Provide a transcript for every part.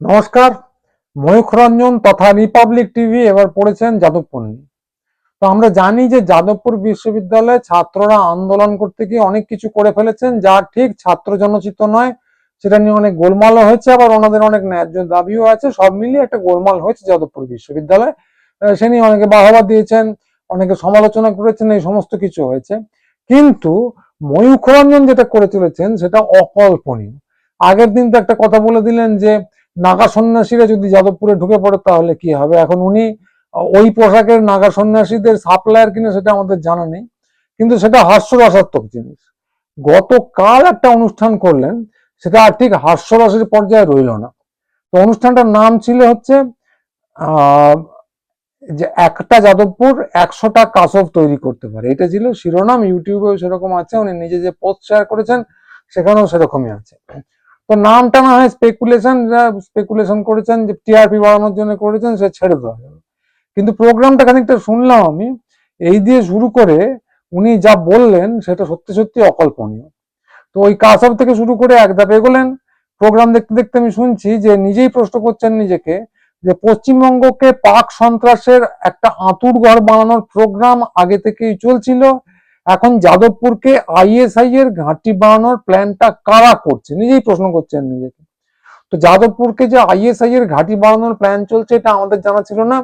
নমস্কার, ময়ূখ রঞ্জন তথা Republic TV এবার পড়েছেন যাদবপুর তো আমরা জানি যে যাদবপুর বিশ্ববিদ্যালয়ে ছাত্ররা আন্দোলন করতে গিয়ে অনেক কিছু করে ফেলেছেন, যা ঠিক ছাত্র জনচিত নয়। সেটা নিয়ে অনেক গোলমালও হয়েছে, আবার ওনাদের অনেক ন্যায্য দাবিও আছে। সব মিলিয়ে একটা গোলমাল হয়েছে যাদবপুর বিশ্ববিদ্যালয়ে। সে নিয়ে অনেকে বাহবা দিয়েছেন, অনেকে সমালোচনা করেছেন, এই সমস্ত কিছু হয়েছে। কিন্তু ময়ূখ রঞ্জন যেটা করে চলেছেন, সেটা অকল্পনীয়। আগের দিন তো একটা কথা বলে দিলেন যে নাগা সন্ন্যাসীরা যদি যাদবপুরে ঢুকে পড়ে, তাহলে কি হবে? এখন উনি ওই পোশাকের নাগা সন্ন্যাসীদের সাপ্লায়ার কিনা সেটা আমাদের জানা নেই, কিন্তু সেটা হাস্যরসাত্মক জিনিস। গতকাল একটা অনুষ্ঠান করলেন, সেটা আর ঠিক হাস্যরসের পর্যায়ে রইল না। তো অনুষ্ঠানটার নাম ছিল হচ্ছে যে একটা যাদবপুর একশোটা কাসব তৈরি করতে পারে। এটা ছিল শিরোনাম, ইউটিউবেও সেরকম আছে, উনি নিজে যে পোস্ট শেয়ার করেছেন, সেখানেও সেরকমই আছে। তো নামটা না হয় স্পেকুলেশন স্পেকুলেশন করেছেন, যে টিআরপি বাড়ানোর জন্য করেছেন, সে ছেড়ে দেওয়া যাবে কিন্তু প্রোগ্রামটা খানিকটা শুনলাম আমি, এই দিয়ে শুরু করে উনি যা বললেন, সেটা সত্যি সত্যি অকল্পনীয়। তো ওই কাসব থেকে শুরু করে এক ধাপ এগোলেন। প্রোগ্রাম দেখতে দেখতে আমি শুনছি যে নিজেই প্রশ্ন করছেন নিজেকে, যে পশ্চিমবঙ্গকে পাক সন্ত্রাসের একটা আঁতুর ঘর বানানোর প্রোগ্রাম আগে থেকেই চলছিল এখন যাদবপুরকে আইএসআই এর ঘাঁটি বানানোর প্ল্যানটা কারা করছে? নিজেই প্রশ্ন করছেন নিজেকে। তো যাদবপুরকে যে আইএসআই এর ঘাঁটি বানানোর প্ল্যান চলছে, এটা আমাদের জানা ছিল না।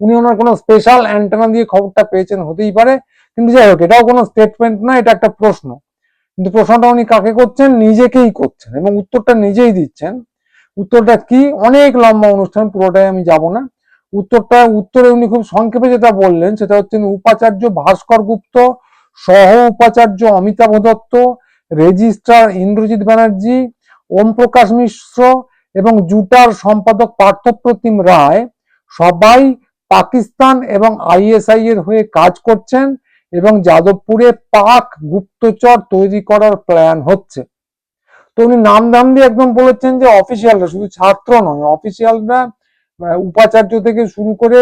উনি ওনার কোনো স্পেশাল অ্যান্টেনা দিয়ে খবরটা পেয়েছেন, হতেই পারে। কিন্তু যাই হোক, এটাও কোনো স্টেটমেন্ট না, এটা একটা প্রশ্ন। কিন্তু প্রশ্নটা উনি কাকে করছেন? নিজেকেই করছেন এবং উত্তরটা নিজেই দিচ্ছেন। উত্তরটা কি? অনেক লম্বা অনুষ্ঠান, পুরোটাই আমি যাব না। উত্তরটা, উত্তরে উনি খুব সংক্ষেপে যেটা বললেন, সেটা হচ্ছেন উপাচার্য ভাস্কর গুপ্ত সহ উপাচার্য অমিতাভ দত্ত, রেজিস্ট্রার ইন্দ্রজিৎ ব্যানার্জি ওম প্রকাশ মিশ্র এবং জুটার সম্পাদক পার্থপ্রতিম রায় সবাই পাকিস্তান এবং আইএসআই এর হয়ে কাজ করছেন এবং যাদবপুরে পাক গুপ্তচর তৈরি করার প্ল্যান হচ্ছে। তো উনি নাম দাম দিয়ে একদম বলেছেন যে অফিসিয়ালরা শুধু ছাত্র নয় অফিসিয়ালরা উপাচার্য থেকে শুরু করে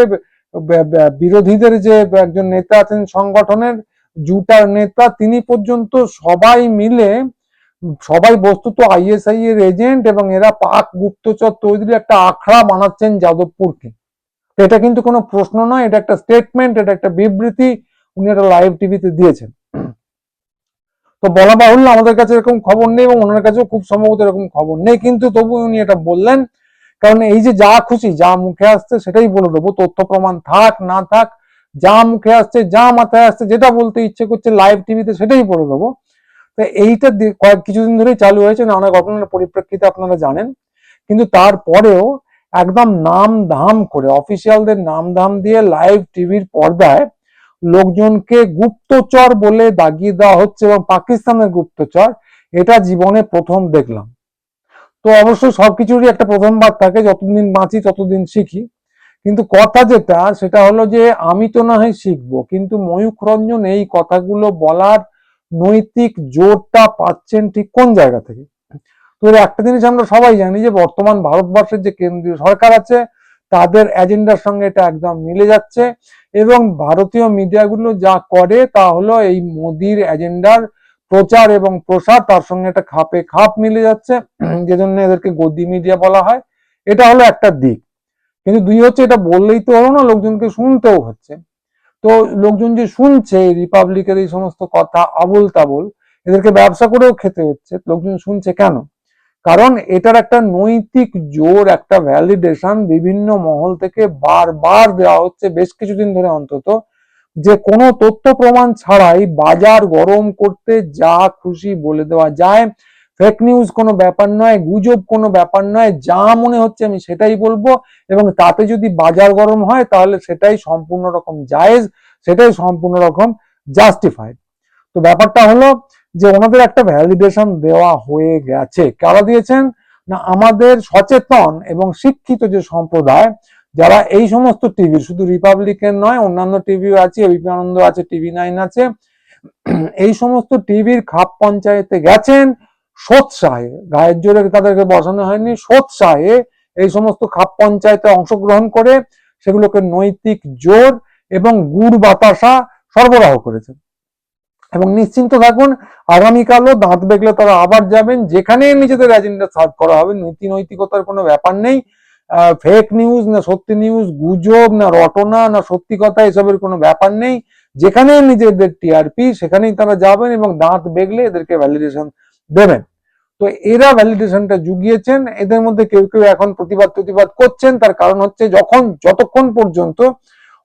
বিরোধীদের যে একজন নেতা আছেন সংগঠনের জুটার নেতা, তিনি পর্যন্ত সবাই মিলে, সবাই বস্তুত আইএসআই এর এজেন্ট এবং এরা পাক গুপ্তচর তৈরির একটা আখড়া বানাচ্ছেন যাদবপুরকে। এটা কিন্তু কোনো প্রশ্ন নয়, এটা একটা স্টেটমেন্ট এটা একটা বিবৃতি, উনি একটা লাইভ টিভিতে দিয়েছেন। তো বলা বাহুল্য, আমাদের কাছে এরকম খবর নেই এবং ওনার কাছেও খুব সম্ভবত এরকম খবর নেই, কিন্তু তবু উনি এটা বললেন। কারণ এই যে যা খুশি, যা মুখে আসছে সেটাই বলে দেবো, তথ্য প্রমাণ থাক, না থাক যা মুখে আসছে, যা মাথায় আসছে, যেটা বলতে ইচ্ছে করছে লাইভ টিভিতে সেটাই বলে দেবো তো এইটা কয়েক কিছুদিন ধরেই চালু হয়েছে, নানা ঘটনার পরিপ্রেক্ষিতে আপনারা জানেন। কিন্তু তারপরেও একদম নাম ধাম করে, অফিসিয়ালদের নাম ধাম দিয়ে লাইভ টিভির পর্দায় লোকজনকে গুপ্তচর বলে দাগিয়ে দেওয়া হচ্ছে এবং পাকিস্তানের গুপ্তচর, এটা জীবনে প্রথম দেখলাম। তো অবশ্যই সবকিছুরই একটা প্রথমবার থাকে, যতদিন বাঁচি ততদিন শিখি। কিন্তু কথা যেটা, সেটা হলো যে আমি তো না হয় শিখব, কিন্তু ময়ূখ রঞ্জন এই কথাগুলো বলার নৈতিক জোরটা পাচ্ছেন ঠিক কোন জায়গা থেকে? তো একটা জিনিস আমরা সবাই জানি যে বর্তমান ভারতবর্ষের যে কেন্দ্রীয় সরকার আছে, তাদের এজেন্ডার সঙ্গে এটা একদম মিলে যাচ্ছে এবং ভারতীয় মিডিয়াগুলো যা করে তা হলো এই মোদির এজেন্ডার প্রচার এবং প্রসার, তার সঙ্গে একটা খাপে খাপ মিলে যাচ্ছে, যেজন্য এদেরকে গদি মিডিয়া বলা হয়। এটা হলো একটা দিক। কিন্তু দুই হচ্ছে এটা বললেই তো হলো না, লোকজনকে শুনতেও হচ্ছে। তো লোকজন যে শুনছে রিপাবলিকের এই সমস্ত কথা আবল তাবল এদেরকে ব্যবসা করেও খেতে হচ্ছে, লোকজন শুনছে কেন? কারণ এটার একটা নৈতিক জোর, একটা ভ্যালিডেশন বিভিন্ন মহল থেকে বারবার দেওয়া হচ্ছে বেশ কিছুদিন ধরে অন্তত, যে কোনো তথ্য প্রমাণ ছাড়াই বাজার গরম করতে যা খুশি বলে দেওয়া যায়। ফেক নিউজ কোনো ব্যাপার নয়, গুজব কোনো ব্যাপার নয়, যা মনে হচ্ছে আমি সেটাই বলব এবং তাতে যদি বাজার গরম হয় তাহলে সেটাই সম্পূর্ণ রকম জায়েজ, সেটাই সম্পূর্ণ রকম জাস্টিফাইড তো ব্যাপারটা হলো যে ওনাদের একটা ভ্যালিডেশন দেওয়া হয়ে গেছে। কারা দিয়েছেন? না, আমাদের সচেতন এবং শিক্ষিত যে সম্প্রদায়, যারা এই সমস্ত টিভি শুধু রিপাবলিকের নয়, অন্যান্য টিভিও আছে এবিপি আনন্দ আছে টিভি নাইন আছে, এই সমস্ত টিভির খাপ পঞ্চায়েতে গেছেন সোৎসাহে গায়ের জোরে তাদেরকে বসানো হয়নি। সোৎসাহে এই সমস্ত খাপ পঞ্চায়েতে অংশগ্রহণ করে সেগুলোকে নৈতিক জোর এবং গুড় বাতাসা সরবরাহ করেছেন এবং নিশ্চিন্ত থাকুন, আগামীকালও দাঁত বেগলে তারা আবার যাবেন। যেখানে নিজেদের এজেন্ডা সার্ভ করা হবে, নীতি নৈতিকতার কোনো ব্যাপার নেই। ফেক নিউজ না সত্যি নিউজ গুজব, না রটনা, না সত্যি কথা এসবের কোনো ব্যাপার নেই। যেখানে নিজেদের টিআরপি সেখানেই তারা যাবেন এবং দাঁত বেগলে এদেরকে ভ্যালিডেশন দেবেন। তো এরা ভ্যালিডেশনটা জুগিয়েছেন, এদের মধ্যে কেউ কেউ এখন প্রতিবাদ প্রতিবাদ করছেন, তার কারণ হচ্ছে যখন, যতক্ষণ পর্যন্ত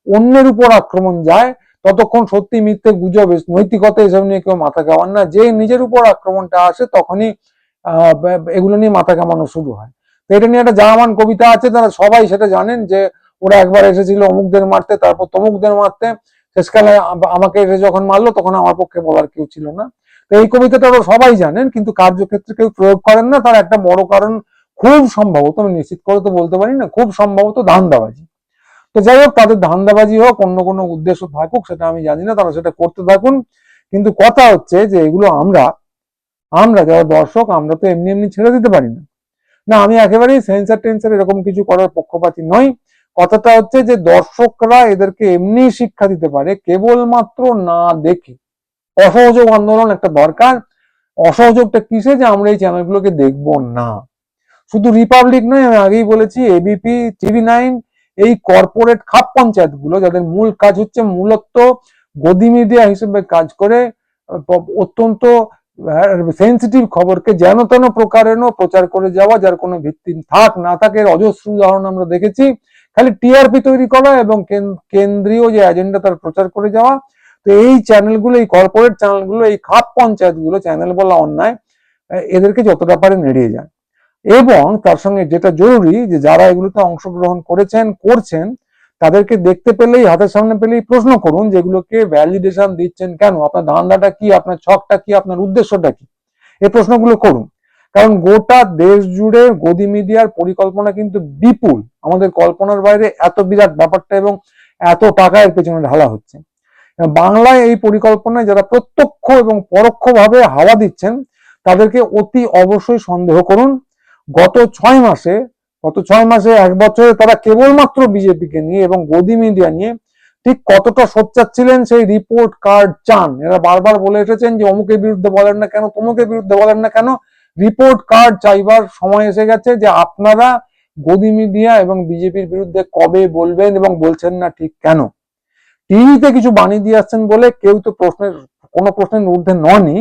অন্যের উপর আক্রমণ যায়, ততক্ষণ সত্যি মিথ্যে গুজব, নৈতিকতা এসব নিয়ে কেউ মাথা কামান না। যে নিজের উপর আক্রমণটা আসে, তখনই এগুলো নিয়ে মাথা কামানো শুরু হয়। তো এটা নিয়ে একটা জামান কবিতা আছে, তারা সবাই সেটা জানেন যে ওরা একবার এসেছিল অমুকদের মারতে, তারপর তমুকদের মারতে। শেষকালে আমাকে যখন মারলো, তখন আমার পক্ষে বলার কেউ ছিল না। তো এই কবিতাটা সবাই জানেন, কিন্তু কার্যক্ষেত্রে কেউ প্রয়োগ করেন না। তার একটা বড় কারণ খুব সম্ভবত, আমি নিশ্চিত করে তো বলতে পারি না, খুব সম্ভবত ধান্দাবাজি। তো যাই হোক, তাদের ধান্দাবাজি হোক, অন্য কোনো উদ্দেশ্য থাকুক, সেটা আমি জানি না, তারা সেটা করতে থাকুন। কিন্তু কথা হচ্ছে যে এগুলো আমরা আমরা যারা দর্শক, আমরা তো এমনি এমনি ছেড়ে দিতে পারি না। না, আমি একেবারেই সেন্সার টেন্সার এরকম কিছু করার পক্ষপাতী নই। কথাটা হচ্ছে যে দর্শকরা এদেরকে এমনি শিক্ষা দিতে পারে, কেবলমাত্র না দেখে। অসহযোগ আন্দোলন একটা দরকার। অসহযোগটা কিসে যে আমরা এই চ্যানেলগুলোকে দেখব না? শুধু রিপাবলিক নয়, আমি আগেই বলেছি এবিপি টিভি নাইন এই কর্পোরেট খাপ পঞ্চায়েতগুলো যাদের মূল কাজ হচ্ছে মূলত গদি মিডিয়া হিসেবে কাজ করে অত্যন্ত সেন্সিটিভ খবরকে যেন তেন প্রকারেণ প্রচার করে যাওয়া, যার কোনো ভিত্তি থাক, না থাকে অজস্র উদাহরণ আমরা দেখেছি। খালি টিআরপি তৈরি করা এবং কেন- কেন্দ্রীয় যে এজেন্ডা তার প্রচার করে যাওয়া। তো এই চ্যানেলগুলো এই কর্পোরেট চ্যানেলগুলো এই খাপ পঞ্চায়েতগুলো চ্যানেল বলা অন্যায় এদেরকে যতটা পারে নেড়িয়ে যায় এবং তার সঙ্গে যেটা জরুরি যে যারা এগুলোতে অংশগ্রহণ করেছেন, করছেন, তাদেরকে দেখতে পেলেই, হাতের সামনে পেলেই প্রশ্ন করুন যেগুলোকে ভ্যালিডেশন দিচ্ছেন কেন? আপনার ধান্দাটা কি? আপনার ছকটা কি? আপনার উদ্দেশ্যটা কি? এই প্রশ্নগুলো করুন। কারণ গোটা দেশ জুড়ে গদি মিডিয়ার পরিকল্পনা কিন্তু বিপুল। আমাদের কল্পনার বাইরে এত বিরাট ব্যাপারটা এবং এত টাকা এর পেছনে ঢালা হচ্ছে। বাংলায় এই পরিকল্পনায় যারা প্রত্যক্ষ এবং পরোক্ষভাবে হাওয়া দিচ্ছেন, তাদেরকে অতি অবশ্যই সন্দেহ করুন। গত ছয় মাসে, গত ছয় মাসে এক বছরে তারা কেবলমাত্র বিজেপিকে নিয়ে এবং গদি মিডিয়া নিয়ে ঠিক কতটা সোচ্চার ছিলেন সেই রিপোর্ট কার্ড চান। এরা বারবার বলে এসেছেন যে অমুকের বিরুদ্ধে বলেন না কেন, তমুকের বিরুদ্ধে বলেন না কেন রিপোর্ট কার্ড চাইবার সময় এসে গেছে যে আপনারা গদি মিডিয়া এবং বিজেপির বিরুদ্ধে কবে বলবেন এবং বলছেন না ঠিক কেন? টিভিতে কিছু বানিয়ে দিয়ে আসছেন বলে কেউ তো প্রশ্নের, কোনো প্রশ্নের ঊর্ধ্বে ননই,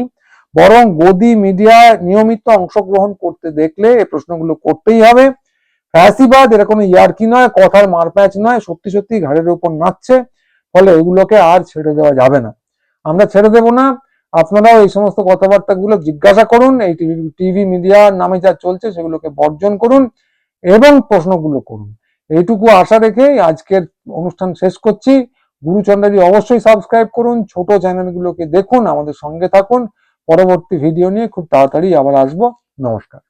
বরং গদি মিডিয়া নিয়মিত অংশগ্রহণ করতে দেখলে এই প্রশ্নগুলো করতেই হবে। ফ্যাসিবাদ এটা কোনো ইয়ার্কি নয়, কথার মারপ্যাচ নয়, সত্যি সত্যি ঘাড়ের উপর নাচছে, ফলে এগুলোকে আর ছেড়ে দেওয়া যাবে না। আমরা ছেড়ে দেব না আপনারাও এই সমস্ত কথাবার্তাগুলো জিজ্ঞাসা করুন, এই টিভি টিভি মিডিয়ার নামে যা চলছে সেগুলোকে বর্জন করুন এবং প্রশ্নগুলো করুন। এইটুকু আশা রেখে আজকের অনুষ্ঠান শেষ করছি। গুরুচন্দ্রাজি অবশ্যই সাবস্ক্রাইব করুন, ছোট চ্যানেলগুলোকে দেখুন, আমাদের সঙ্গে থাকুন। পরবর্তী ভিডিও নিয়ে খুব তাড়াতাড়ি আবার আসব। নমস্কার।